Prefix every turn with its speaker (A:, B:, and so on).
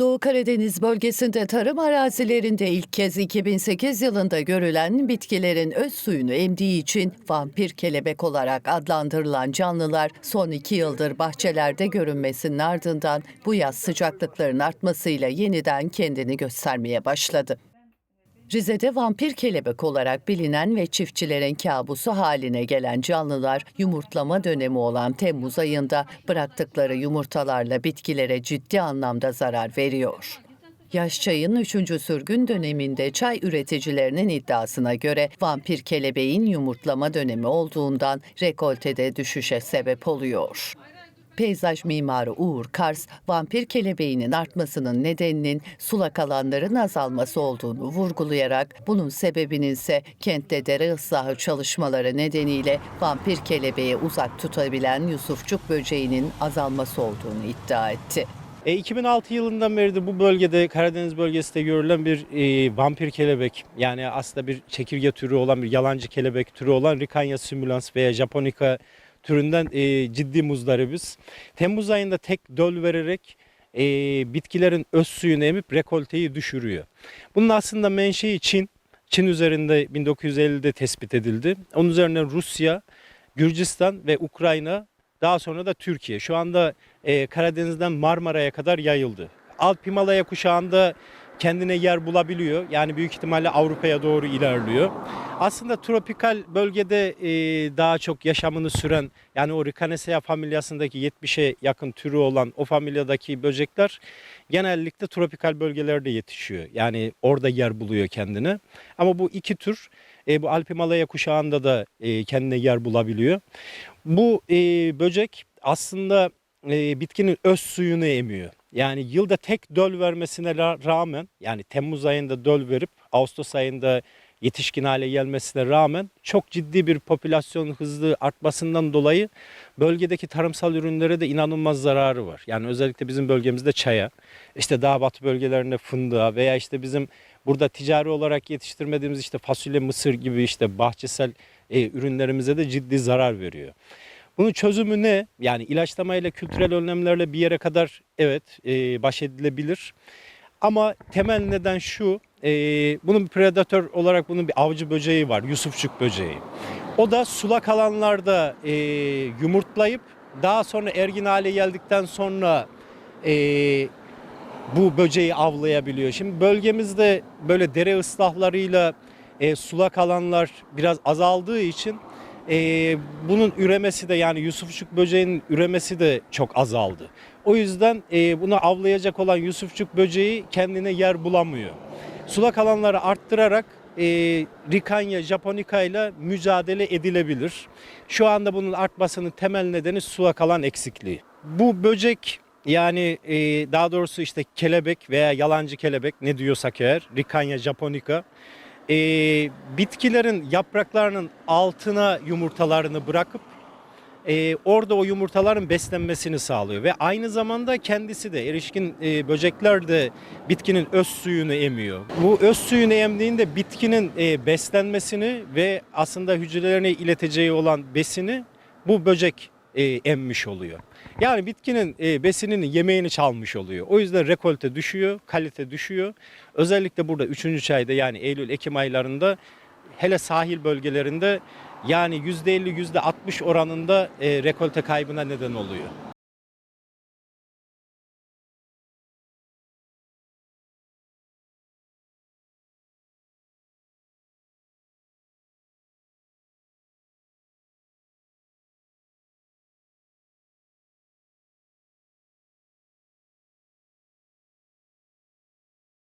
A: Doğu Karadeniz bölgesinde tarım arazilerinde ilk kez 2008 yılında görülen bitkilerin öz suyunu emdiği için vampir kelebek olarak adlandırılan canlılar son iki yıldır bahçelerde görünmesinin ardından bu yaz sıcaklıkların artmasıyla yeniden kendini göstermeye başladı. Rize'de vampir kelebek olarak bilinen ve çiftçilerin kabusu haline gelen canlılar yumurtlama dönemi olan Temmuz ayında bıraktıkları yumurtalarla bitkilere ciddi anlamda zarar veriyor. Yaş çayın 3. sürgün döneminde çay üreticilerinin iddiasına göre vampir kelebeğin yumurtlama dönemi olduğundan rekoltede düşüşe sebep oluyor. Peyzaj mimarı Uğur Kars, vampir kelebeğinin artmasının nedeninin sulak alanların azalması olduğunu vurgulayarak bunun sebebinin ise kentte dere ıslahı çalışmaları nedeniyle vampir kelebeği uzak tutabilen Yusufçuk böceğinin azalması olduğunu iddia etti.
B: E, 2006 yılından beridir bu bölgede Karadeniz bölgesinde görülen bir e, vampir kelebek yani aslında bir çekirge türü olan bir yalancı kelebek türü olan Ricania simulans veya Japonica türünden e, ciddi muzdaribiz. Temmuz ayında tek döl vererek e, bitkilerin öz suyunu emip rekolteyi düşürüyor. Bunun aslında menşei Çin. Çin üzerinde 1950'de tespit edildi. Onun üzerine Rusya, Gürcistan ve Ukrayna daha sonra da Türkiye. Şu anda e, Karadeniz'den Marmara'ya kadar yayıldı. Alp Himalaya kuşağında kendine yer bulabiliyor. Yani büyük ihtimalle Avrupa'ya doğru ilerliyor. Aslında tropikal bölgede e, daha çok yaşamını süren yani o Ricanaceae familyasındaki 70'e yakın türü olan o familyadaki böcekler genellikle tropikal bölgelerde yetişiyor. Yani orada yer buluyor kendine. Ama bu iki tür e, bu Alp Himalaya kuşağında da e, kendine yer bulabiliyor. Bu e, böcek aslında e, bitkinin öz suyunu emiyor. Yani yılda tek döl vermesine ra- rağmen yani Temmuz ayında döl verip Ağustos ayında yetişkin hale gelmesine rağmen çok ciddi bir popülasyon hızlı artmasından dolayı bölgedeki tarımsal ürünlere de inanılmaz zararı var. Yani özellikle bizim bölgemizde çaya, işte dağ batı bölgelerinde fındığa veya işte bizim burada ticari olarak yetiştirmediğimiz işte fasulye, mısır gibi işte bahçesel e, ürünlerimize de ciddi zarar veriyor. Bunun çözümü ne? Yani ilaçlamayla, kültürel önlemlerle bir yere kadar evet e, baş edilebilir. Ama temel neden şu, e, bunun bir predatör olarak bunun bir avcı böceği var, Yusufçuk böceği. O da sulak alanlarda e, yumurtlayıp daha sonra ergin hale geldikten sonra e, bu böceği avlayabiliyor. Şimdi bölgemizde böyle dere ıslahlarıyla e, sulak alanlar biraz azaldığı için e, bunun üremesi de yani Yusufçuk böceğinin üremesi de çok azaldı. O yüzden e, bunu avlayacak olan Yusufçuk böceği kendine yer bulamıyor. Sulak alanları arttırarak e, Ricania japonica ile mücadele edilebilir. Şu anda bunun artmasının temel nedeni sulak alan eksikliği. Bu böcek yani e, daha doğrusu işte kelebek veya yalancı kelebek ne diyorsak eğer Ricania japonica e, bitkilerin yapraklarının altına yumurtalarını bırakıp e, orada o yumurtaların beslenmesini sağlıyor ve aynı zamanda kendisi de erişkin e, böcekler de bitkinin öz suyunu emiyor. Bu öz suyunu emdiğinde bitkinin e, beslenmesini ve aslında hücrelerine ileteceği olan besini bu böcek e, emmiş oluyor. Yani bitkinin e, besinini, yemeğini çalmış oluyor. O yüzden rekolte düşüyor, kalite düşüyor. Özellikle burada 3. çayda yani Eylül-Ekim aylarında hele sahil bölgelerinde yani %50 %60 oranında e, rekolte kaybına neden oluyor.